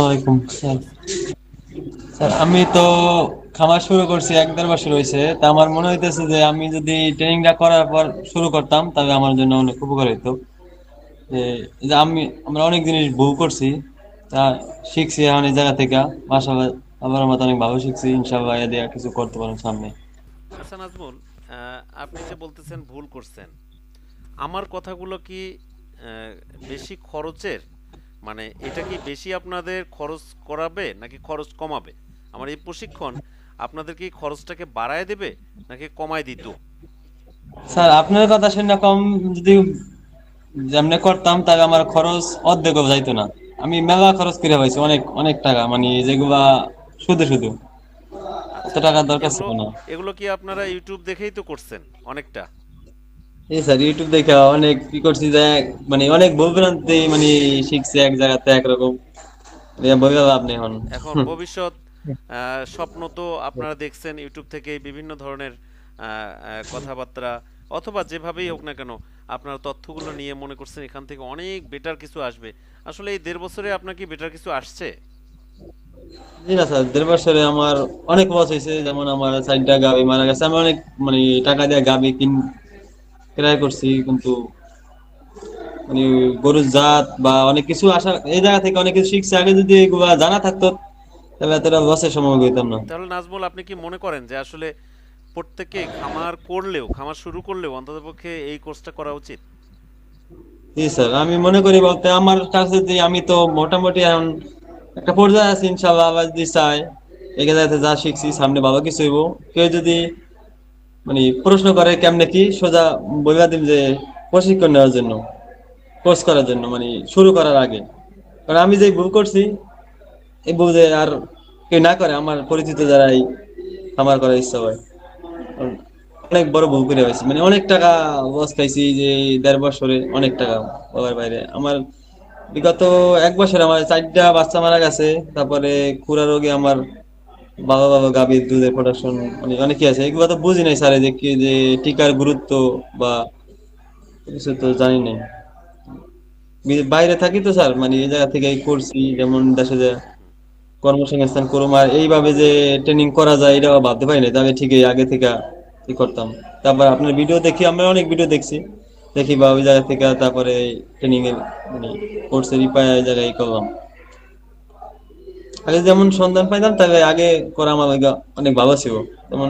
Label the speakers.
Speaker 1: আলাইকুম sir. Sir, আমি তো খামার শুরু করছি, এক দেড় বছর হয়েছে তা আমার মনে হইতেছে যে আমি যদি ট্রেনিংটা করার পর শুরু করতাম, তাহলে আমার জন্য অনেক উপকার হইতো। যে আমি, আমরা অনেক জিনিস ভুল করছি, তা শিখছি এই জায়গা থেকে। আবার আমার অনেক ভালো শিখছি, ইনশাআল্লাহ এ দিয়ে কিছু করতে পারব সামনে।
Speaker 2: আচ্ছা নাজমুল আপনি যে বলতেছেন ভুল করছেন, আমার কথাগুলো কি বেশি খরচের? মানে এটা কি বেশি আপনাদের খরচ করাবে নাকি খরচ কমাবে? আমার এই প্রশিক্ষণ আপনাদের কি খরচটাকে বাড়ায় দেবে নাকি কমায় দিত?
Speaker 1: স্যার আপনার কথা শুনে কম যদি যেমনি করতাম তাহলে আমার খরচ অর্ধেক যাইতো না। আমি মেলা খরচ করে পাইছি অনেক অনেক টাকা মানে যেগুলা শুধু শুধু। এত টাকার দরকার ছিল না।
Speaker 2: এগুলো কি আপনারা ইউটিউব দেখেই তো করছেন অনেকটা?
Speaker 1: এই স্যার ইউটিউব দেখে অনেক কি করছি যে মানে অনেক ভ্রান্তি মানে শিখছি এক জায়গাতে একরকম। বলে এখন।
Speaker 2: এখন ভবিষ্যৎ স্বপ্ন তো আপনারা দেখছেন ইউটিউব থেকে বিভিন্ন ধরনের কথাবার্তা অথবা যেভাবেই হোক না কেন আপনারা তথ্যগুলো নিয়ে মনে করছেন এখান থেকে অনেক বেটার কিছু আসবে। আসলে এই দেড় বছরে আপনার কি বেটার কিছু আসছে?
Speaker 1: জি না স্যার দেড় বছরে আমার অনেক লস হয়েছে যেমন আমার চারটা গাভি মারা গেছে আমি অনেক মানে টাকা দিয়ে গাভি কিন ক্রয় করছি কিন্তু মানে গরুর জাত বা অনেক কিছু আসা এই জায়গা থেকে অনেক কিছু শিখছি। আগে যদি এগুলা জানা থাকতো তাহলে এতটা লসের সময় হইতাম না।
Speaker 2: তাহলে নাজমুল আপনি কি মনে করেন যে আসলে প্রত্যেকে খামার করলেও খামার শুরু করলেও অন্ততপক্ষে এই কোর্সটা করা উচিত?
Speaker 1: জি স্যার আমি মনে করি বলতে আমার কাছে যে আমি তো মোটামুটি এখন একটা পর্যায়ে আছি ইনশাল্লাহ আল্লাহ যদি চাই এগে যাতে যা শিখছি সামনে ভালো কিছু হইব। কেউ যদি মানে প্রশ্ন করে কেমনে কি সোজা বইবা দিম যে প্রশিক্ষণ নেওয়ার জন্য কোর্স করার জন্য মানে শুরু করার আগে। কারণ আমি যে ভুল করছি, এই ভুল যে আর কেউ না করে, আমার পরিচিত যারা এই আমার করার ইচ্ছা হয়। অনেক বড় ভুল করে হয়েছে। মানে অনেক টাকা লস খাইছি যে দেড় বছরে অনেক টাকা বাবার বাইরে। আমার বিগত এক বছরে আমার চারটা বাচ্চা মারা গেছে, তারপরে খুরা রোগে আমার বাবা বাবা গাভীর দুধের প্রোডাকশন মানে অনেকই আছে। এগুলো তো বুঝি নাই স্যার যে কি যে টিকার গুরুত্ব বা কিছু তো জানি নাই। বাইরে থাকি তো স্যার মানে এই জায়গা থেকে করছি, যেমন দেশে যে কর্মসংস্থান করুম, আর এইভাবে যে ট্রেনিং করা যায় এটা ভাবতে পারি না তবে ঠিকই আগে থেকে কি করতাম। তারপর আপনার ভিডিও দেখি, আমরা অনেক ভিডিও দেখছি। দেখি বা ওই জায়গা থেকে তারপরে ট্রেনিং এর মানে কোর্সের ইপায় জায়গায় করলাম। আগে যেমন সন্ধান পাইতাম তাহলে আগে করা আমার অনেক ভালো ছিল। যেমন